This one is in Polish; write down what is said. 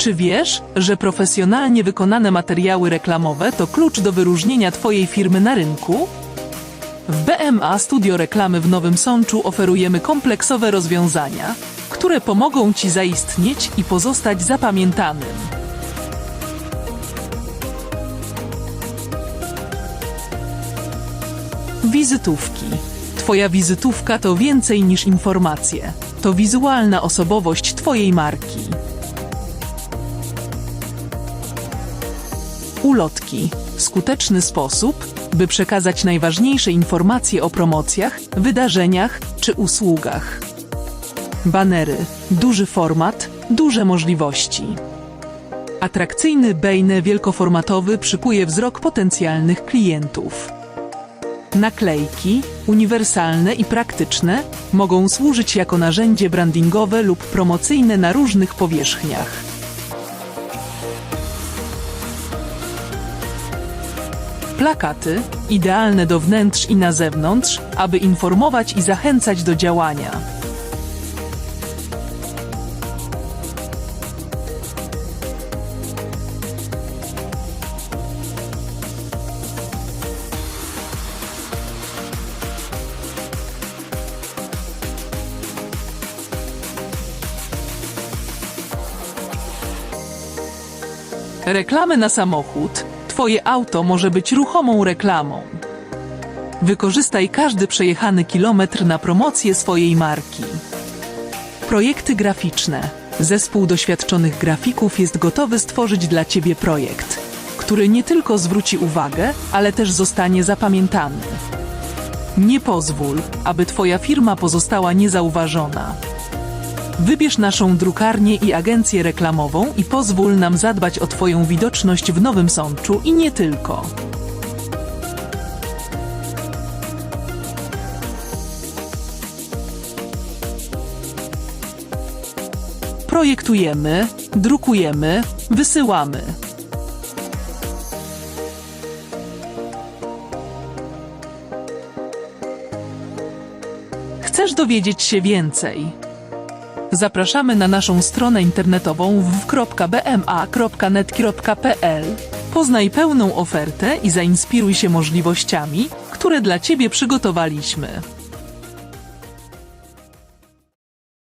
Czy wiesz, że profesjonalnie wykonane materiały reklamowe to klucz do wyróżnienia Twojej firmy na rynku? W BMA Studio Reklamy w Nowym Sączu oferujemy kompleksowe rozwiązania, które pomogą Ci zaistnieć i pozostać zapamiętanym. Wizytówki. Twoja wizytówka to więcej niż informacje. To wizualna osobowość Twojej marki. Ulotki. Skuteczny sposób, by przekazać najważniejsze informacje o promocjach, wydarzeniach czy usługach. Banery. Duży format, duże możliwości. Atrakcyjny bejne wielkoformatowy przykuje wzrok potencjalnych klientów. Naklejki, uniwersalne i praktyczne, mogą służyć jako narzędzie brandingowe lub promocyjne na różnych powierzchniach. Plakaty, idealne do wnętrz i na zewnątrz, aby informować i zachęcać do działania. Reklamy na samochód. Twoje auto może być ruchomą reklamą. Wykorzystaj każdy przejechany kilometr na promocję swojej marki. Projekty graficzne. Zespół doświadczonych grafików jest gotowy stworzyć dla Ciebie projekt, który nie tylko zwróci uwagę, ale też zostanie zapamiętany. Nie pozwól, aby Twoja firma pozostała niezauważona. Wybierz naszą drukarnię i agencję reklamową i pozwól nam zadbać o Twoją widoczność w Nowym Sączu i nie tylko. Projektujemy, drukujemy, wysyłamy. Chcesz dowiedzieć się więcej? Zapraszamy na naszą stronę internetową www.bma.net.pl. Poznaj pełną ofertę i zainspiruj się możliwościami, które dla Ciebie przygotowaliśmy.